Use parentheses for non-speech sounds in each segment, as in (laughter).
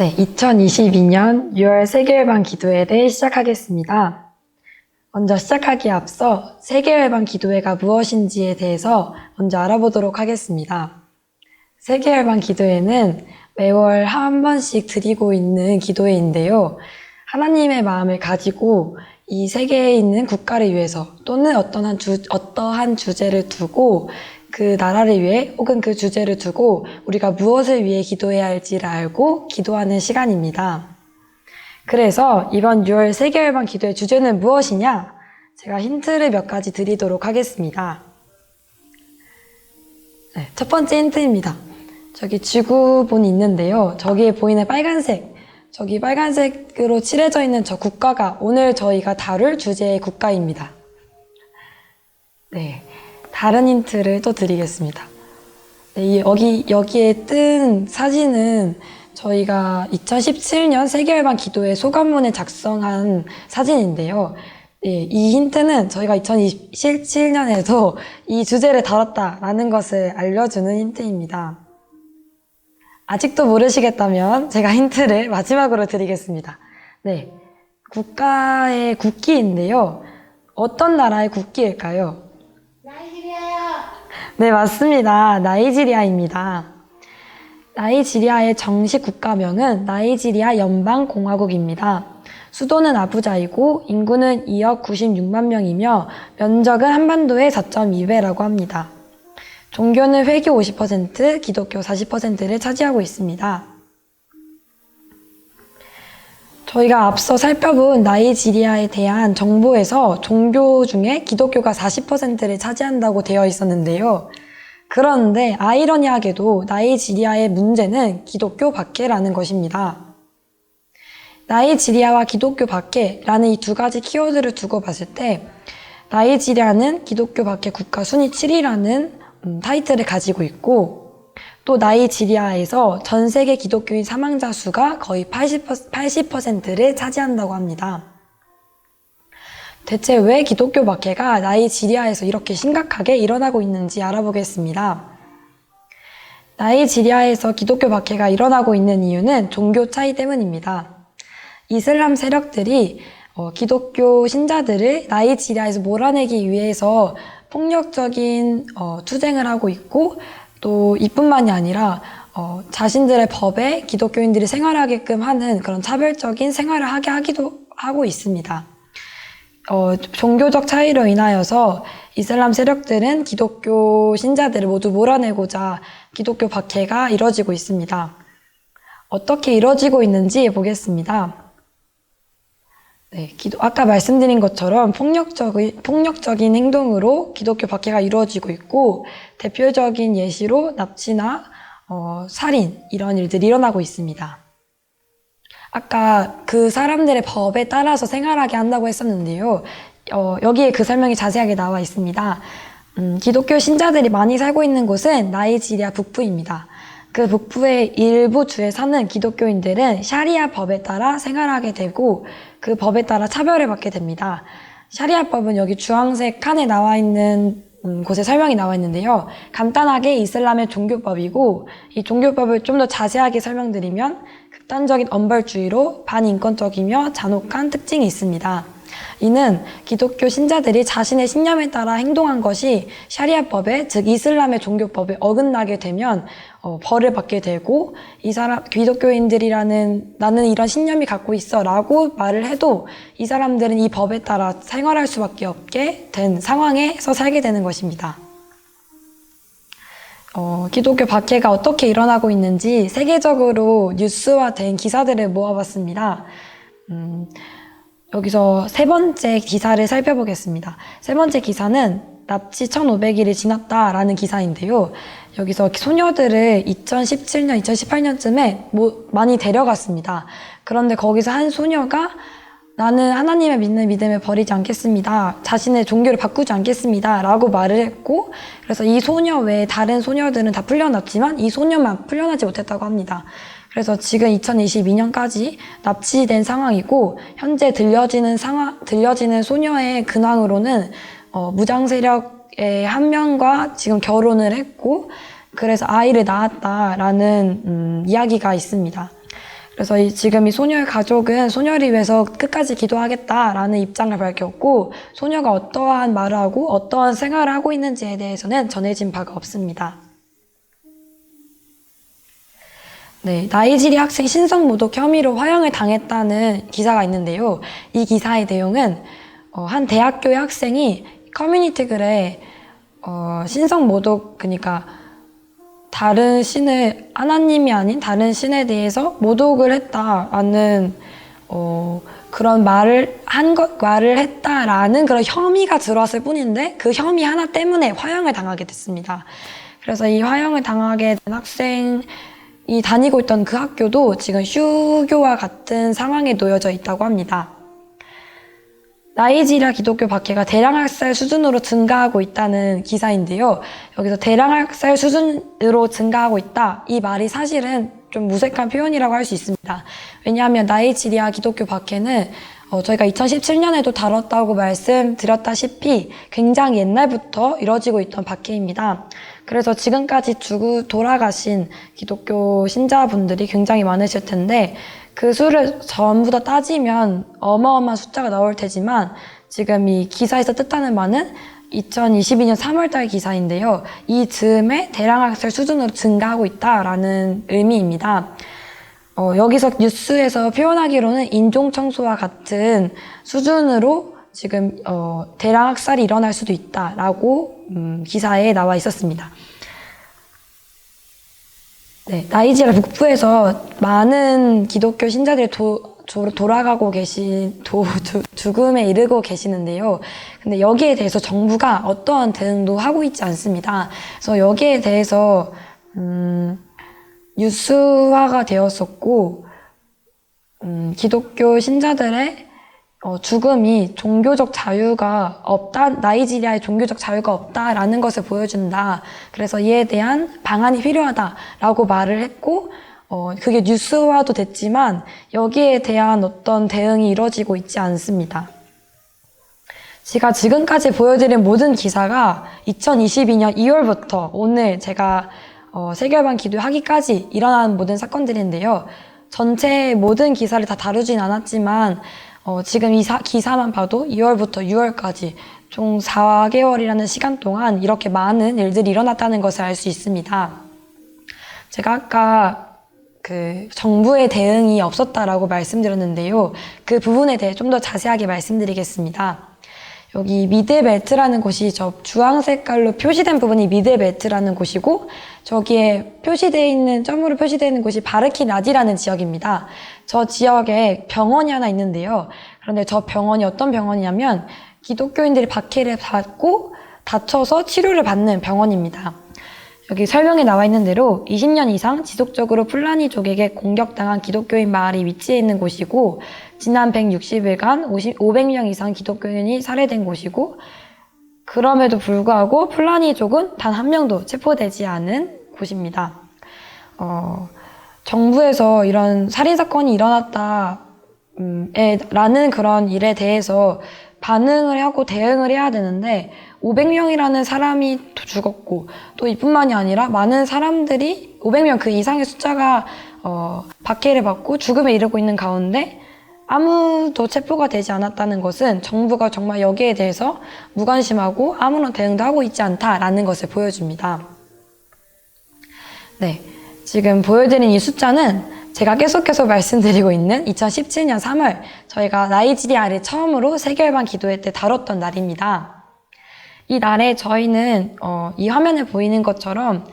네, 2022년 6월 세계열방 기도회를 시작하겠습니다. 먼저 시작하기에 앞서 세계열방 기도회가 무엇인지에 대해서 먼저 알아보도록 하겠습니다. 세계열방 기도회는 매월 한 번씩 드리고 있는 기도회인데요. 하나님의 마음을 가지고 이 세계에 있는 국가를 위해서 또는 어떠한, 주, 어떠한 주제를 두고 그 나라를 위해 혹은 그 주제를 두고 우리가 무엇을 위해 기도해야 할지를 알고 기도하는 시간입니다. 그래서 이번 6월 세계열방 기도의 주제는 무엇이냐? 제가 힌트를 몇 가지 드리도록 하겠습니다. 네, 첫 번째 힌트입니다. 저기 지구본이 있는데요. 저기에 보이는 빨간색, 저기 빨간색으로 칠해져 있는 저 국가가 오늘 저희가 다룰 주제의 국가입니다. 네. 다른 힌트를 또 드리겠습니다. 네, 여기, 여기에 뜬 사진은 저희가 2017년 세계열방 기도회 소감문을 작성한 사진인데요. 네, 이 힌트는 저희가 2017년에도 이 주제를 다뤘다라는 것을 알려주는 힌트입니다. 아직도 모르시겠다면 제가 힌트를 (laughs) 마지막으로 드리겠습니다. 네. 국가의 국기인데요. 어떤 나라의 국기일까요? 네, 맞습니다. 나이지리아입니다. 나이지리아의 정식 국가명은 나이지리아 연방공화국입니다. 수도는 아부자이고 인구는 2억 96만 명이며 면적은 한반도의 4.2배라고 합니다. 종교는 회교 50%, 기독교 40%를 차지하고 있습니다. 저희가 앞서 살펴본 나이지리아에 대한 정보에서 종교 중에 기독교가 40%를 차지한다고 되어 있었는데요. 그런데 아이러니하게도 나이지리아의 문제는 기독교 밖에라는 것입니다. 나이지리아와 기독교 밖에라는 이 두 가지 키워드를 두고 봤을 때 나이지리아는 기독교 밖에 국가 순위 7위라는 음, 타이틀을 가지고 있고 또 나이지리아에서 전 세계 기독교인 사망자 수가 거의 80%, 80%를 차지한다고 합니다. 대체 왜 기독교 박해가 나이지리아에서 이렇게 심각하게 일어나고 있는지 알아보겠습니다. 나이지리아에서 기독교 박해가 일어나고 있는 이유는 종교 차이 때문입니다. 이슬람 세력들이 어, 기독교 신자들을 나이지리아에서 몰아내기 위해서 폭력적인 어, 투쟁을 하고 있고 또 이뿐만이 아니라 어, 자신들의 법에 기독교인들이 생활하게끔 하는 그런 차별적인 생활을 하게 하기도 하고 있습니다. 어, 종교적 차이로 인하여서 이슬람 세력들은 기독교 신자들을 모두 몰아내고자 기독교 박해가 이뤄지고 있습니다. 어떻게 이뤄지고 있는지 보겠습니다. 네, 기도, 아까 말씀드린 것처럼 폭력적인, 폭력적인 행동으로 기독교 박해가 이루어지고 있고, 대표적인 예시로 납치나, 어, 살인, 이런 일들이 일어나고 있습니다. 아까 그 사람들의 법에 따라서 생활하게 한다고 했었는데요. 어, 여기에 그 설명이 자세하게 나와 있습니다. 음, 기독교 신자들이 많이 살고 있는 곳은 나이지리아 북부입니다. 그 북부의 일부 주에 사는 기독교인들은 샤리아 법에 따라 생활하게 되고 그 법에 따라 차별을 받게 됩니다. 샤리아 법은 여기 주황색 칸에 나와 있는 음, 곳에 설명이 나와 있는데요. 간단하게 이슬람의 종교법이고 이 종교법을 좀 더 자세하게 설명드리면 극단적인 엄벌주의로 반인권적이며 잔혹한 특징이 있습니다. 이는 기독교 신자들이 자신의 신념에 따라 행동한 것이 샤리아법에 즉 이슬람의 종교법에 어긋나게 되면 어, 벌을 받게 되고 이 사람 기독교인들이라는 나는 이런 신념이 갖고 있어라고 말을 해도 이 사람들은 이 법에 따라 생활할 수밖에 없게 된 상황에서 살게 되는 것입니다. 어, 기독교 박해가 어떻게 일어나고 있는지 세계적으로 뉴스화된 기사들을 모아봤습니다. 음, 여기서 세 번째 기사를 살펴보겠습니다. 세 번째 기사는 납치 1500일이 지났다라는 기사인데요. 여기서 소녀들을 2017년, 2018년쯤에 뭐 많이 데려갔습니다. 그런데 거기서 한 소녀가 나는 하나님의 믿는 믿음을 버리지 않겠습니다. 자신의 종교를 바꾸지 않겠습니다. 라고 말을 했고, 그래서 이 소녀 외에 다른 소녀들은 다 풀려났지만 이 소녀만 풀려나지 못했다고 합니다. 그래서 지금 2022년까지 납치된 상황이고, 현재 들려지는 상황, 들려지는 소녀의 근황으로는, 어, 무장 세력 의 한 명과 지금 결혼을 했고, 그래서 아이를 낳았다라는, 음, 이야기가 있습니다. 그래서 이, 지금 이 소녀의 가족은 소녀를 위해서 끝까지 기도하겠다라는 입장을 밝혔고 소녀가 어떠한 말을 하고 어떠한 생활을 하고 있는지에 대해서는 전해진 바가 없습니다. 네, 나이지리 학생 신성 모독 혐의로 화형을 당했다는 기사가 있는데요. 이 기사의 내용은 어, 한 대학교의 학생이 커뮤니티 글에 어, 신성 모독 그러니까 다른 신을 하나님이 아닌 다른 신에 대해서 모독을 했다라는 어, 그런 말을 한 것 말을 했다라는 그런 혐의가 들어왔을 뿐인데 그 혐의 하나 때문에 화형을 당하게 됐습니다. 그래서 이 화형을 당하게 된 학생이 다니고 있던 그 학교도 지금 휴교와 같은 상황에 놓여져 있다고 합니다. 나이지리아 기독교 박해가 대량 학살 수준으로 증가하고 있다는 기사인데요. 여기서 대량 학살 수준으로 증가하고 있다. 이 말이 사실은 좀 무색한 표현이라고 할 수 있습니다. 왜냐하면 나이지리아 기독교 박해는 어, 저희가 2017년에도 다뤘다고 말씀드렸다시피 굉장히 옛날부터 이뤄지고 있던 박해입니다. 그래서 지금까지 죽고 돌아가신 기독교 신자분들이 굉장히 많으실 텐데 그 수를 전부 다 따지면 어마어마한 숫자가 나올 테지만 지금 이 기사에서 뜻하는 바는 2022년 3월달 기사인데요. 이 즈음에 대량 학살 수준으로 증가하고 있다라는 의미입니다. 어, 여기서 뉴스에서 표현하기로는 인종 청소와 같은 수준으로 지금 어, 대량 학살이 일어날 수도 있다라고 음, 기사에 나와 있었습니다. 네, 나이지리아 북부에서 많은 기독교 신자들이 도, 조- 돌아가고 계신 도, 두- 죽음에 이르고 계시는데요. 근데 여기에 대해서 정부가 어떠한 대응도 하고 있지 않습니다. 그래서 여기에 대해서 음, 뉴스화가 되었었고 음, 기독교 신자들의 어, 죽음이 종교적 자유가 없다, 나이지리아의 종교적 자유가 없다라는 것을 보여준다. 그래서 이에 대한 방안이 필요하다라고 말을 했고, 어, 그게 뉴스화도 됐지만 여기에 대한 어떤 대응이 이루어지고 있지 않습니다. 제가 지금까지 보여드린 모든 기사가 2022년 2월부터 오늘 제가 어, 세계열방 기도하기까지 일어난 모든 사건들인데요. 전체 모든 기사를 다 다루진 않았지만 어, 지금 이 사- 기사만 봐도 2월부터 6월까지 총 4개월이라는 시간 동안 이렇게 많은 일들이 일어났다는 것을 알 수 있습니다. 제가 아까 그 정부의 대응이 없었다라고 말씀드렸는데요. 그 부분에 대해 좀 더 자세하게 말씀드리겠습니다. 여기 미드벨트라는 곳이 저 주황 색깔로 표시된 부분이 미드벨트라는 곳이고 저기에 표시되어 있는 점으로 표시되어 있는 곳이 바르키나디라는 지역입니다. 저 지역에 병원이 하나 있는데요. 그런데 저 병원이 어떤 병원이냐면 기독교인들이 박해를 받고 다쳐서 치료를 받는 병원입니다. 여기 설명에 나와 있는 대로 20년 이상 지속적으로 플라니족에게 공격당한 기독교인 마을이 위치해 있는 곳이고 지난 160일간 50, 500명 이상 기독교인이 살해된 곳이고 그럼에도 불구하고 플라니족은 단 한 명도 체포되지 않은 곳입니다. 어, 정부에서 이런 살인 사건이 일어났다 음, 에, 라는 그런 일에 대해서 반응을 하고 대응을 해야 되는데 500명이라는 사람이 또 죽었고 또 이뿐만이 아니라 많은 사람들이 500명 그 이상의 숫자가 어, 박해를 받고 죽음에 이르고 있는 가운데 아무도 체포가 되지 않았다는 것은 정부가 정말 여기에 대해서 무관심하고 아무런 대응도 하고 있지 않다라는 것을 보여줍니다. 네. 지금 보여드린 이 숫자는 제가 계속해서 말씀드리고 있는 2017년 3월 저희가 나이지리아를 처음으로 세계열방 기도회 때 다뤘던 날입니다. 이 날에 저희는 어, 이 화면에 보이는 것처럼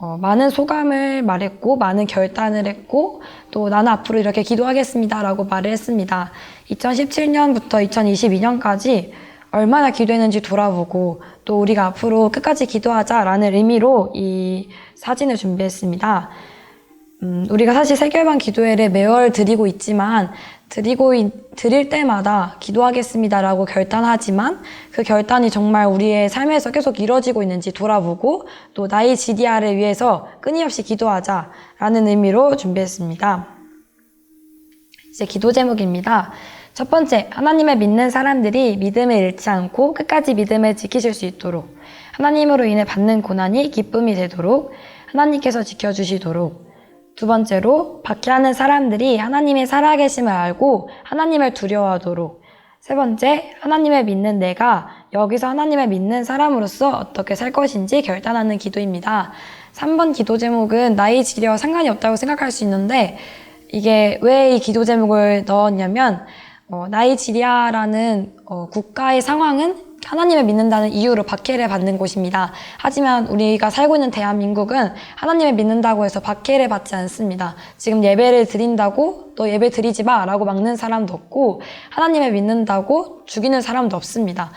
어, 많은 소감을 말했고 많은 결단을 했고 또 나는 앞으로 이렇게 기도하겠습니다라고 말을 했습니다. 2017년부터 2022년까지 얼마나 기도했는지 돌아보고 또 우리가 앞으로 끝까지 기도하자라는 의미로 이 사진을 준비했습니다. 음, 우리가 사실 세계관 기도회를 매월 드리고 있지만 드리고 있- 드릴 때마다 기도하겠습니다라고 결단하지만 그 결단이 정말 우리의 삶에서 계속 이루어지고 있는지 돌아보고 또 나이지리아를 위해서 끊임없이 기도하자라는 의미로 준비했습니다. 이제 기도 제목입니다. 첫 번째, 하나님을 믿는 사람들이 믿음을 잃지 않고 끝까지 믿음을 지키실 수 있도록 하나님으로 인해 받는 고난이 기쁨이 되도록 하나님께서 지켜주시도록 두 번째로 박해하는 사람들이 하나님의 살아계심을 알고 하나님을 두려워하도록. 세 번째, 하나님을 믿는 내가 여기서 하나님을 믿는 사람으로서 어떻게 살 것인지 결단하는 기도입니다. 3번 기도 제목은 나이 지리와 상관이 없다고 생각할 수 있는데 이게 왜 이 기도 제목을 넣었냐면 어, 나이지리아라는 어, 국가의 상황은 하나님을 믿는다는 이유로 박해를 받는 곳입니다. 하지만 우리가 살고 있는 대한민국은 하나님을 믿는다고 해서 박해를 받지 않습니다. 지금 예배를 드린다고 너 예배 드리지 마 라고 막는 사람도 없고 하나님을 믿는다고 죽이는 사람도 없습니다.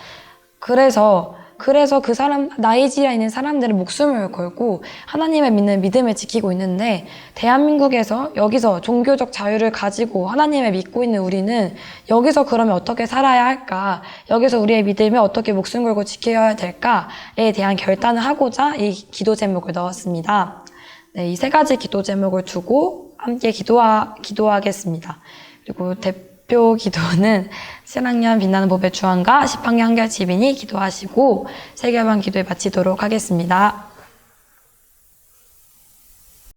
그래서 그래서 그 사람 나이지리아에 있는 사람들은 목숨을 걸고 하나님을 믿는 믿음을 지키고 있는데 대한민국에서 여기서 종교적 자유를 가지고 하나님을 믿고 있는 우리는 여기서 그러면 어떻게 살아야 할까? 여기서 우리의 믿음을 어떻게 목숨 걸고 지켜야 될까에 대한 결단을 하고자 이 기도 제목을 넣었습니다. 네, 이 세 가지 기도 제목을 두고 함께 기도하, 기도하겠습니다. 그리고 대 표 기도는 7학년 빛나는 법의 주안과 10학년 한결 지빈이 기도하시고 세계반 기도에 마치도록 하겠습니다.